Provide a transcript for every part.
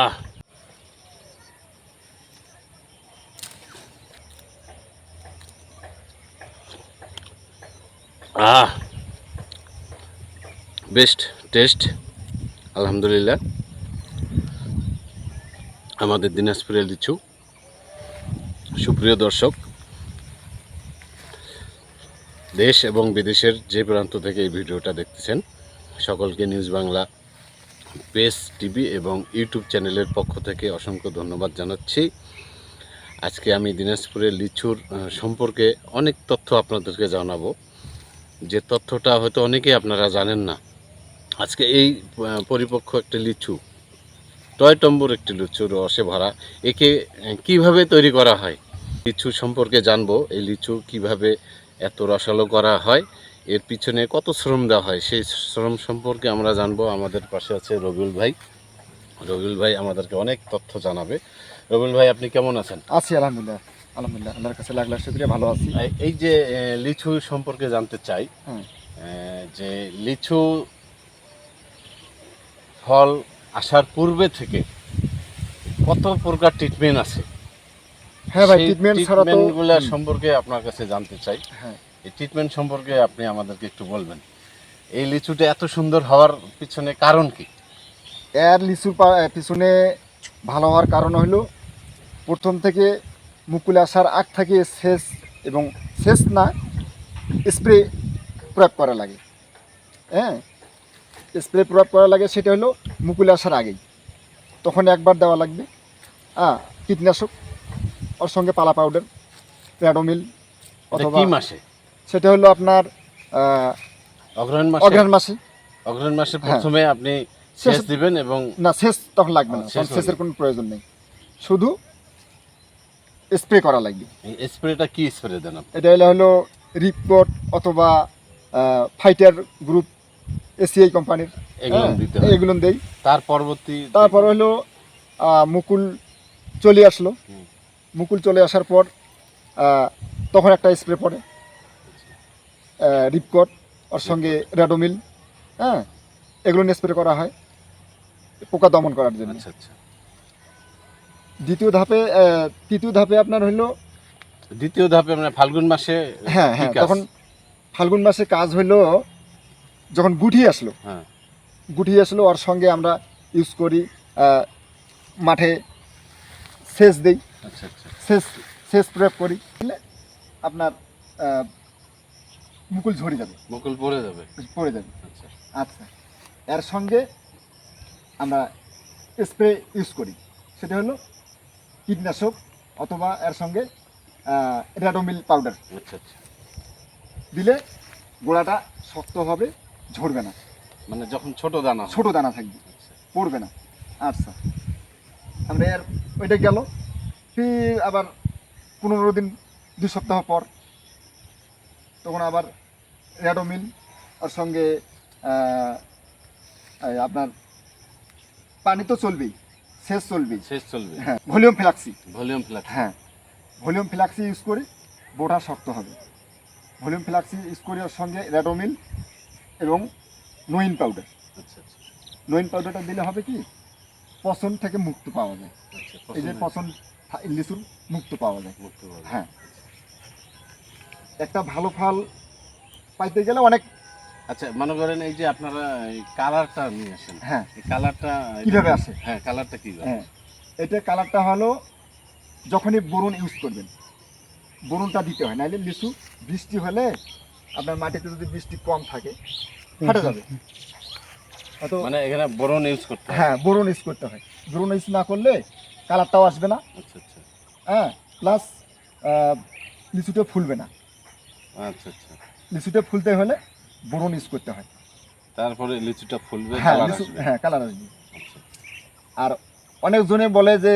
আহ আহ best test আলহামদুলিল্লাহ আমাদের দিনাজপুরের লিচু। সুপ্রিয় দর্শক, দেশ এবং বিদেশের যে প্রান্ত থেকে এই ভিডিওটা দেখতেছেন, সকলকে নিউজ বাংলা পেস টিভি এবং ইউটিউব চ্যানেলের পক্ষ থেকে অসংখ্য ধন্যবাদ জানাচ্ছি। আজকে আমি দিনাজপুরের লিচুর সম্পর্কে অনেক তথ্য আপনাদেরকে জানাব। যে তথ্যটা হয়তো অনেকেই আপনারা জানেন না। আজকে এই আহ, পরিপক্ক একটি লিচু টয় টম্বুর একটি লিচু রসে ভরা একে কীভাবে তৈরি করা হয় লিচু সম্পর্কে জানব। এই লিচু কীভাবে এত রসালো করা হয় এর পিছনে কত শ্রম দেওয়া হয়? সেই শ্রম সম্পর্কে আমরা জানব। আমাদের পাশে আছে রবিউল ভাই। রবিউল ভাই আমাদেরকে অনেক তথ্য জানাবে। রবিউল ভাই আপনি কেমন আছেন? আছি আলহামদুলিল্লাহ। আলহামদুলিল্লাহ আল্লাহর কাছে লাখ লাখ শুক্রিয়া ভালো আছি। এই- যে লিচু সম্পর্কে জানতে চাই যে লিচু ফল আসার পূর্বে থেকে কত প্রকার ট্রিটমেন্ট আছে? হ্যাঁ ভাই ট্রিটমেন্ট ছাড়া তো সম্পর্কে আপনার কাছে জানতে চাই। হ্যাঁ। এই ট্রিটমেন্ট সম্পর্কে আপনি আমাদেরকে একটু বলবেন। এই লিচুটা এত সুন্দর হওয়ার পিছনে কারণ কি? এর লিচুর পিছনে ভালো হওয়ার কারণ হলো প্রথম থেকে মুকুল আসার আগ থেকে শেষ এবং শেষ না স্প্রে প্রয়োগ করা লাগে। হ্যাঁ? স্প্রে প্রয়োগ করা লাগে সেটা হলো মুকুল আসার আগেই। তখন একবার দেওয়া লাগবে। হ্যাঁ কীটনাশক ওর সঙ্গে পালা পাউডার প্যাডোমিল অথবা মাসে? সেটা হলো আপনার অগ্রহণ মাসে। অগ্রহণ মাসে। অগ্রহণ মাসে হ্যাঁ। প্রথমে আপনি সেচ শেষ- দিবেন এবং না সেচ তখন লাগবে না শেষ হবে। সেচের কোনো প্রয়োজন নেই। শুধু স্প্রে করা লাগবে। এই স্প্রেটা কি স্প্রে দেন এটা হলো হলো রিপোর্ট অথবা ফাইটার গ্রুপ এসিআই কোম্পানির দিতে এগুলো দেই। তার পরবর্তী তারপর হলো মুকুল চলে আসলো। মুকুল চলে আসার পর তখন একটা স্প্রে পড়ে। রিপকট ওর সঙ্গে রেডোমিল হ্যাঁ এগুলো স্প্রে করা হয় পোকা দমন করার জন্য। আচ্ছা আচ্ছা। দ্বিতীয় ধাপে তৃতীয় ধাপে আপনার হলো দ্বিতীয় ধাপে মানে ফাল্গুন মাসে হ্যাঁ হ্যাঁ তখন ফাল্গুন মাসে কাজ হইল যখন গুঠি আসলো। হ্যাঁ। গুঠি আসলো ওর সঙ্গে আমরা ইউজ করি মাঠে সেচ দিই। আচ্ছা আচ্ছা। সেচ সেচ প্রয়োগ করি। আপনার মুকুল ঝরে যাবে। মুকুল পড়ে যাবে। পড়ে যাবে। আচ্ছা। আচ্ছা। এর সঙ্গে আমরা স্প্রে ইউজ করি। সেটা হলো কীটনাশক অথবা এর সঙ্গে রেডোমিল পাউডার আচ্ছা আচ্ছা। দিলে গোড়াটা শক্ত হবে ঝরবে না। মানে যখন ছোট দানা। ছোট দানা থাকবে। আচ্ছা। পড়বে না। আচ্ছা। আমরা এর ওইটা গেল। ফির আবার পনেরো দিন দুই সপ্তাহ পর তখন আবার রেডোমিল ওর সঙ্গে আপনার পানি তো চলবেই শেষ চলবেই। শেষ চলবে। হ্যাঁ ভলিউম ফ্লাক্সি। ভলিউম ফ্ল্যাট হ্যাঁ ভলিউম ফ্লাক্সি ইউজ করি বোটা শক্ত হবে। ভলিউম ফ্লাক্সি ইউজ করি ওর সঙ্গে রেডোমিল এবং নোইন পাউডার আচ্ছা আচ্ছা। নোইন পাউডারটা দিলে হবে কি? পচন থেকে মুক্ত পাওয়া যায়। আচ্ছা এই যে পচন লিচুর মুক্ত পাওয়া যায়। মুক্ত হ্যাঁ। একটা ভালো ফল পাইতে গেলে অনেক আচ্ছা মনে করেন এই যে আপনারা এই কালারটা নিয়ে আসেন। হ্যাঁ। এই কালারটা কীভাবে আসে? হ্যাঁ কালারটা কীভাবে? হ্যাঁ। এটা কালারটা হলো যখনই বোরন ইউজ করবেন। বোরনটা দিতে হয় নাহলে লিচু বৃষ্টি হলে আপনার মাটিতে যদি বৃষ্টি কম থাকে ফাটে যাবে। হয়তো মানে এখানে বোরন ইউজ করতে হয়। হ্যাঁ বোরন ইউজ করতে হয়। বোরন ইউজ না করলে কালারটাও আসবে না। আচ্ছা আচ্ছা। হ্যাঁ প্লাস লিচুটা ফুলবে না। আচ্ছা আচ্ছা। লিচুটা ফুলতে হলে বোরন ইউজ করতে হয়। তারপরে লিচুটা ফুলবে হ্যাঁ কালার লিচু হ্যাঁ কালার আসবে। আচ্ছা। আর অনেকজনে বলে যে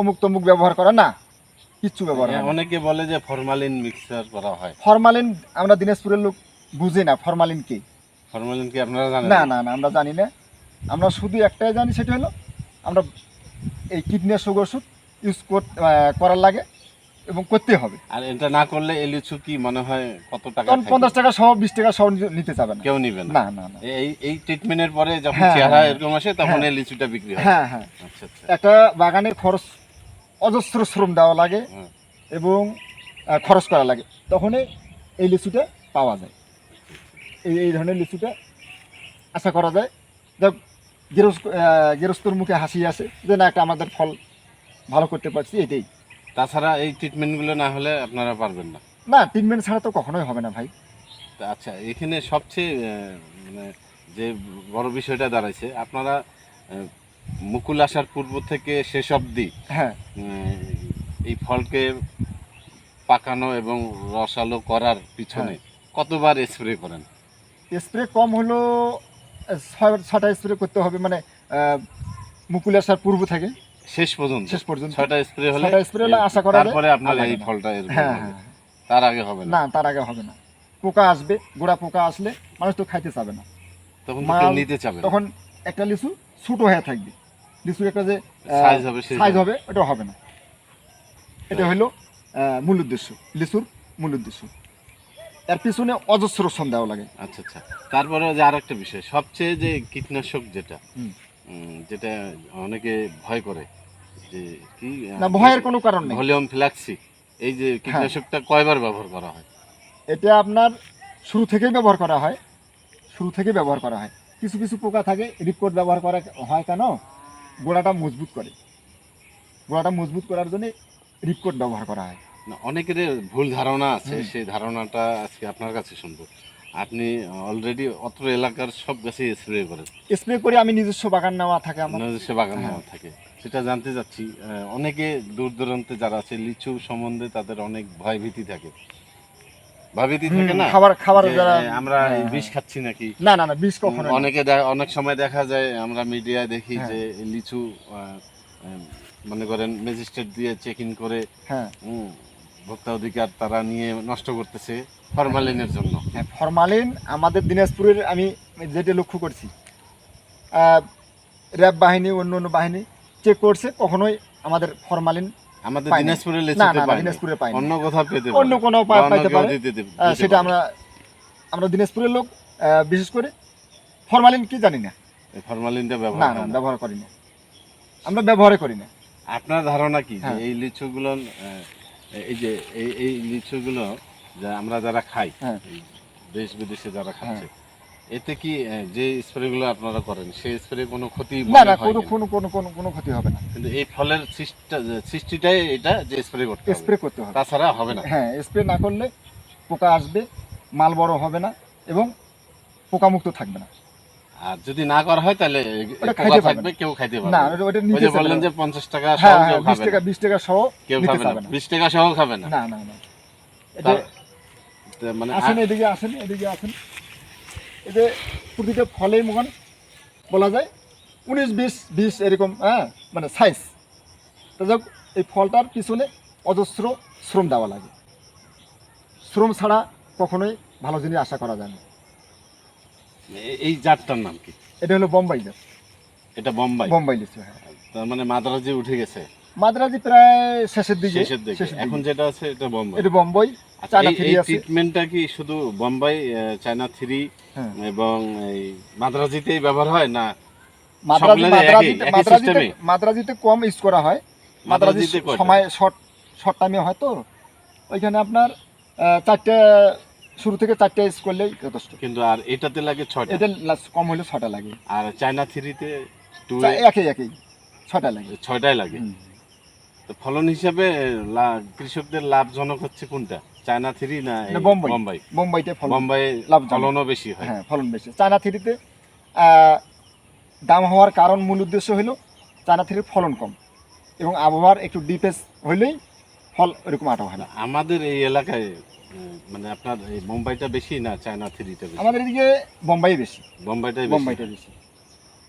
অমুক তমুক ব্যবহার করা না কিচ্ছু ব্যবহার হ্যাঁ, না। অনেকে বলে যে ফরমালিন মিক্সার করা হয়। ফরমালিন আমরা দিনাজপুরের লোক বুঝি না ফরমালিন কি। ফরমালিন কি আপনারা জানেন? না না না আমরা জানি না। আমরা শুধু একটাই জানি সেটা হলো আমরা এই কীটনাশক ওষুধ ইউজ করার লাগে। এবং করতে হবে। আর এটা না করলে এই লিচু কি মনে হয় কত টাকা তখন? পঞ্চাশ টাকা সহ বিশ টাকা সহ নিতে- নিতে যাবে না। কেউ নিবে না। না না এই এই ট্রিটমেন্টের পরে যখন হ্যাঁ, চেহারা হ্যাঁ, এরকম আসে তখন হ্যাঁ। এই লিচুটা বিক্রি হয়। হ্যাঁ হ্যাঁ। আচ্ছা আচ্ছা। একটা বাগানের খরচ অজস্র শ্রম দেওয়া লাগে এবং খরচ করা লাগে। তখনই এই লিচুটা পাওয়া যায়। এই এই ধরনের লিচুটা আশা করা যায়। দেখ গৃহস্থ গৃহস্থর মুখে হাসি আসে যে না একটা আমাদের ফল ভালো করতে পারছি এটাই। তাছাড়া এই ট্রিটমেন্টগুলো না হলে আপনারা পারবেন না। না ট্রিটমেন্ট ছাড়া তো কখনোই হবে না ভাই। আচ্ছা এখানে সবচেয়ে মানে যে বড় বিষয়টা দাঁড়াইছে আপনারা মুকুল আসার পূর্ব থেকে শেষ অবধি হ্যাঁ। এই ফলকে পাকানো এবং রসালো করার পিছনে হ্যাঁ। কতবার স্প্রে করেন? স্প্রে কম হলো ছটা স্প্রে করতে হবে মানে মুকুল আসার পূর্ব থেকে। শেষ পর্যন্ত। শেষ পর্যন্ত। ছয়টা স্প্রে হলে ছয়টা স্প্রে হলে আশা করা তারপরে আপনার এই ফলটা এরকম হ্যাঁ হ্যাঁ। তার আগে হবে না। না তার আগে হবে না। পোকা আসবে গোড়া পোকা আসলে মানুষ তো খাইতে চাবে না। তখন নিতে চাবে তখন একটা লিচু ছোট হয়ে থাকবে। লিচুর একটা যে সাইজ হবে সাইজ হবে ওটা হবে না। এটা হলো মূল উদ্দেশ্য। লিচুর মূল উদ্দেশ্য। এর পিছনে অজস্র শ্রম দেওয়া লাগে। আচ্ছা আচ্ছা। তারপরে যে আরেকটা বিষয় সবচেয়ে যে কীটনাশক যেটা যেটা অনেকে ভয় করে যে কি না ভয়ের কোনো কারণ নেই। ভলিউম ফ্ল্যাক্সি এই যে কীটনাশকটা কয়বার ব্যবহার করা হয়? এটা আপনার শুরু থেকেই ব্যবহার করা হয়। শুরু থেকেই ব্যবহার করা হয়। কিছু কিছু পোকা থাকে রিপোর্ট ব্যবহার করা হয় কেন? গোড়াটা মজবুত করে। গোড়াটা মজবুত করার জন্য রিপোর্ট ব্যবহার করা হয়। না, অনেকের ভুল ধারণা আছে সেই ধারণাটা আজকে আপনার কাছে শুনব। আপনি অলরেডি অত্র এলাকার সব গাছে স্প্রে করেন? স্প্রে করে আমি নিজস্ব বাগান নেওয়া থাকে আমার। নিজস্ব বাগান হ্যাঁ। নেওয়া থাকে। সেটা জানতে চাচ্ছি অনেকে দূর দূরান্তে যারা আছে লিচু সম্বন্ধে তাদের অনেক ভয় ভীতি থাকে। ভয়ভীতি থাকে না? খাবার খাবার যে, যারা আমরা হ্যাঁ, বিষ খাচ্ছি নাকি? না না না বিষ কখনো। অনেকে অনেক সময় দেখা যায় আমরা মিডিয়ায় দেখি হ্যাঁ। যে লিচু মনে করেন ম্যাজিস্ট্রেট দিয়ে চেক ইন করে হ্যাঁ। ভোক্তা অধিকার তারা নিয়ে নষ্ট করতেছে ফরমালিনের জন্য। হ্যাঁ ফরমালিন আমাদের দিনাজপুরের আমি যেটা লক্ষ্য করছি র্যাব বাহিনী অন্য অন্য বাহিনী চেক করছে কখনোই আমাদের ফরমালিন আমাদের পাই না। দিনাজপুরে পাই অন্য কোথাও পেতে অন্য। কোনো পাইতে পারে সেটা আমরা আমরা দিনাজপুরের লোক বিশেষ করে ফরমালিন কি জানি না ফরমালিনটা ব্যবহার না না। ব্যবহার করি না আমরা ব্যবহারই করি না আপনার ধারণা কি যে হ্যাঁ। এই লিচুগুলো এই যে এই এই লিচুগুলো যা আমরা যারা খাই হ্যাঁ। দেশ বিদেশে যারা খাচ্ছে এতে কি যে স্প্রেগুলো আপনারা করেন সেই স্প্রে কোনো ক্ষতি না না কোনো কোনো? কোনো কোনো কোনো ক্ষতি হবে না। কিন্তু এই ফলের সৃষ্টিটাই এটা যে স্প্রে করতে স্প্রে করতে হবে। তাছাড়া হবে না। হ্যাঁ স্প্রে না করলে পোকা আসবে মাল বড় হবে না এবং পোকামুক্ত থাকবে না। আর যদি না করা হয় তাহলে পোকা থাকবে কেউ খাইতে পারবে না। ওটা- নিতে বললেন যে পঞ্চাশ টাকা সহ হ্যাঁ কেউ হ্যাঁ বিশ টাকা না বিশ টাকা সহ কেউ খাবে না। না। বিশ টাকা সহ খাবে না। না না না। এটা মানে আসেন এদিকে আসেন এদিকে আসেন। যে প্রতিটা ফলেই মগান বলা যায়। উনিশ বিশ বিশ এরকম হ্যাঁ মানে সাইজ তো যাক এই ফলটার পিছনে অজস্র শ্রম দেওয়া লাগে। শ্রম ছাড়া কখনোই ভালো জিনিস আশা করা যায় না। এই জাতটার নাম কি? এটা হলো বোম্বাই জাত। এটা বোম্বাই? বোম্বাই লিচু হ্যাঁ। তার মানে মাদ্রাজি উঠে গেছে? মাদ্রাজি প্রায় শেষের দিকে এখন যেটা আছে এটা বোম্বাই। এটা বোম্বাই আচ্ছা, চায়না থ্রি আছে। ট্রিটমেন্টটা কি শুধু বোম্বাই চায়না থ্রি হ্যাঁ। এবং এই মাদ্রাজিতেই ব্যবহার হয় না মাদ্রাজিতে মাদ্রাজিতে কম ইউজ করা হয়। মাদ্রাজি মাদ্রাজিতে সময় শর্ট শর্ট টাইমে হয় তো। ওইখানে আপনার চারটে শুরু থেকে চারটে ইউজ করলেই যথেষ্ট। কিন্তু আর এটাতে লাগে ছয়টা? এটা কম হলে ছটা লাগে। আর চায়না থ্রিতে একই একই। ছটা লাগে। ছয়টাই লাগে। তো ফলন হিসাবে কৃষকদের লাভজনক হচ্ছে কোনটা? চায়না থ্রি না বোম্বাই। বোম্বাই? বোম্বাইতে বোম্বাই লাভজনক। ফলনও বেশি হয়। হ্যাঁ ফলন বেশি। চায়না থ্রিতে দাম হওয়ার কারণ মূল উদ্দেশ্য হলো চায়না থ্রির ফলন কম এবং আবহাওয়ার একটু ডিপেস হইলেই ফল ওরকম আটা হয় না। আমাদের এই এলাকায় মানে আপনার এই বোম্বাইটা বেশি না চায়না থ্রিটা বেশি? আমাদের এদিকে বোম্বাই বেশি। বোম্বাইটাই বেশি। বোম্বাইটা বেশি।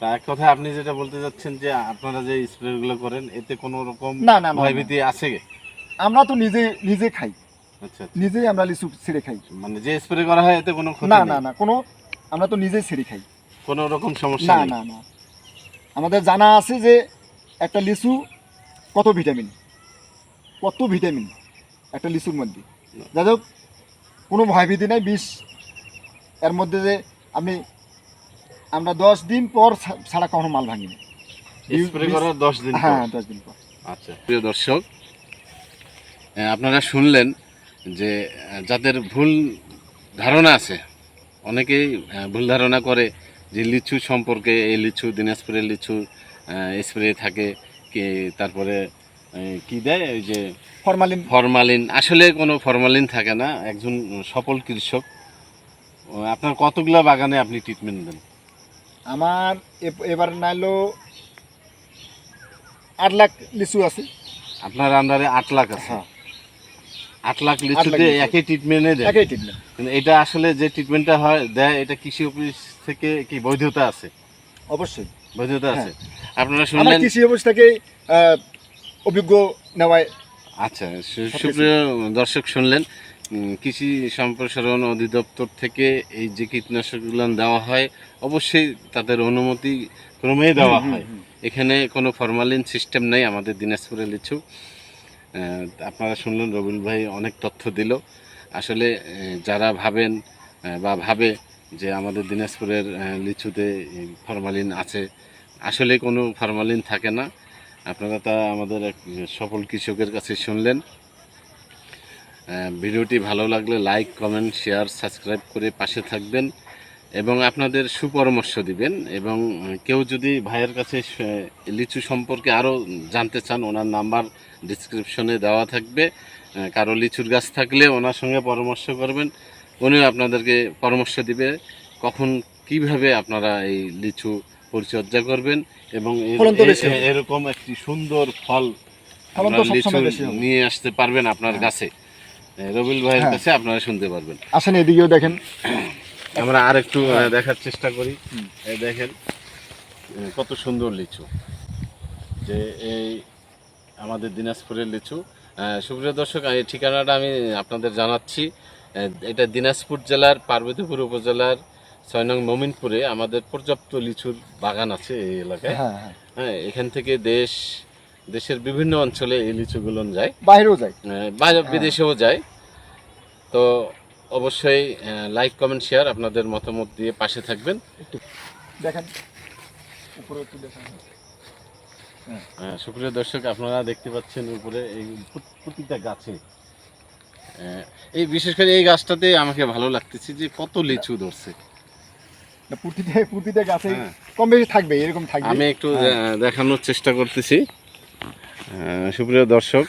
তা এক কথায় আপনি যেটা বলতে যাচ্ছেন যে আপনারা যে স্প্রে গুলো করেন এতে কোনো রকম না না ভয়ভীতি আছে? আমরা তো নিজে নিজে খাই। আচ্ছা আচ্ছা। নিজেই আমরা লিচু ছিঁড়ে খাই। মানে যে স্প্রে করা হয় এতে কোনো ক্ষতি না না না কোনো আমরা তো নিজেই ছিঁড়ে খাই। কোনো রকম সমস্যা না না না। আমাদের জানা আছে যে একটা লিচু কত ভিটামিন? কত ভিটামিন একটা লিচুর মধ্যে? যাই হোক কোনো ভয়ভীতি নাই। বিষ এর মধ্যে যে আপনি আমরা দশ দিন পর ছাড়া কখনো মাল ভাঙিনি। স্প্রে করার দশ দিন। হ্যাঁ দশ দিন পর। আচ্ছা প্রিয় দর্শক আপনারা শুনলেন যে যাদের ভুল ধারণা আছে অনেকেই ভুল ধারণা করে যে লিচু সম্পর্কে এই লিচু দিনাজপুরের লিচু স্প্রে থাকে কি তারপরে কি দেয় ওই যে ফরমালিন। ফরমালিন আসলে কোনো ফরমালিন থাকে না একজন সফল কৃষক আপনার কতগুলো বাগানে আপনি ট্রিটমেন্ট দেন? আমার এবার নাইলো আট লাখ লিচু আছে। আপনার আন্ডারে আট লাখ আছে। হ্যাঁ। আট লাখ লিচুতে লিচু। একই ট্রিটমেন্টে দেয়? একই ট্রিটমেন্ট কিন্তু এটা আসলে যে ট্রিটমেন্টটা হয় দেয় এটা কৃষি অফিস থেকে কি বৈধতা আছে? অবশ্যই। বৈধতা হ্যাঁ। আছে। আপনারা শুনলেন কৃষি অফিস থেকে অভিজ্ঞ নেওয়ায় আচ্ছা সুপ্রিয় দর্শক শুনলেন কৃষি সম্প্রসারণ অধিদপ্তর থেকে এই যে কীটনাশকগুলো দেওয়া হয় অবশ্যই তাদের অনুমতি ক্রমেই দেওয়া হয়। এখানে কোনো ফরমালিন সিস্টেম নেই আমাদের দিনাজপুরে লিচু। আপনারা শুনলেন রবিল ভাই অনেক তথ্য দিল। আসলে যারা ভাবেন বা ভাবে যে আমাদের দিনাজপুরের লিচুতে ফরমালিন আছে আসলে কোনো ফরমালিন থাকে না। আপনারা তা আমাদের এক সফল কৃষকের কাছে শুনলেন। ভিডিওটি ভালো লাগলে লাইক কমেন্ট শেয়ার সাবস্ক্রাইব করে পাশে থাকবেন এবং আপনাদের সুপরামর্শ দিবেন এবং কেউ যদি ভাইয়ের কাছে লিচু সম্পর্কে আরও জানতে চান ওনার নাম্বার ডিসক্রিপশনে দেওয়া থাকবে কারও লিচুর গাছ থাকলে ওনার সঙ্গে পরামর্শ করবেন উনিও আপনাদেরকে পরামর্শ দিবে কখন কীভাবে আপনারা এই লিচু পরিচর্যা করবেন এবং এরকম একটি সুন্দর ফল। নিয়ে আসতে পারবেন আপনার হ্যাঁ। এ, রবিল ভাইয়ের হ্যাঁ। কাছে আপনারা শুনতে পারবেন। আসেন এদিকেও দেখেন। আমরা আর একটু দেখার চেষ্টা করি। দেখেন কত সুন্দর লিচু। যে এই আমাদের দিনাজপুরের লিচু। সুপ্রিয় দর্শক এই ঠিকানাটা আমি আপনাদের জানাচ্ছি। এটা দিনাজপুর জেলার পার্বতীপুর উপজেলার ছয় নং মমিনপুরে আমাদের পর্যাপ্ত লিচুর বাগান আছে এই এলাকায়। হ্যাঁ হ্যাঁ। হ্যাঁ এখান থেকে দেশ দেশের বিভিন্ন অঞ্চলে এই লিচুগুলো যায়। বাইরেও আহ, বাইরে হ্যাঁ। বিদেশেও যায়। তো অবশ্যই লাইক কমেন্ট শেয়ার আপনাদের মতামত দিয়ে পাশে থাকবেন। একটু দেখেন উপরে একটু দেখেন। সুপ্রিয় দর্শক আপনারা দেখতে পাচ্ছেন উপরে এই প্রতিটা গাছে। এই বিশেষ করে এই গাছটাতে আমাকে ভালো লাগতেছে যে কত লিচু ধরছে। গাছে হ্যাঁ। কম বেশি থাকবে এরকম থাকবে। আমি একটু হ্যাঁ। দেখানোর চেষ্টা করতেছি। সুপ্রিয় দর্শক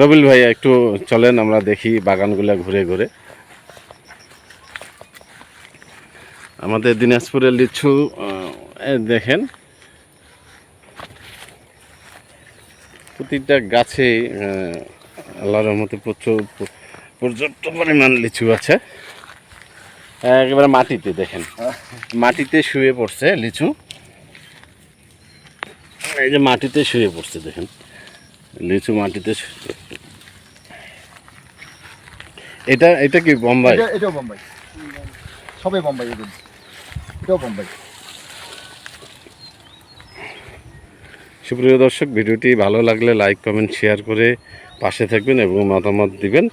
রবিল ভাই একটু চলেন আমরা দেখি বাগানগুলো ঘুরে ঘুরে। আমাদের দিনাজপুরের লিচু দেখেন। প্রতিটা গাছে আহ, আল্লাহর রহমতে প্রচুর পর্যাপ্ত পরিমাণ লিচু আছে। একেবারে মাটিতে দেখেন। মাটিতে শুয়ে পড়ছে লিচু। এই যে মাটিতে শুয়ে পড়ছে দেখেন। লিচু মাটিতে এটা এটা কি বোম্বাই? এটাও বোম্বাই। সবাই বোম্বাই এগুলো। এটাও বোম্বাই। সুপ্রিয় দর্শক ভিডিওটি ভালো লাগলে লাইক কমেন্ট শেয়ার করে পাশে থাকবেন এবং মতামত দিবেন।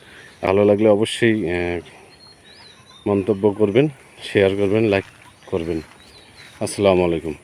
ভালো লাগলে অবশ্যই মন্তব্য করবেন শেয়ার করবেন লাইক করবেন। আসসালামু আলাইকুম।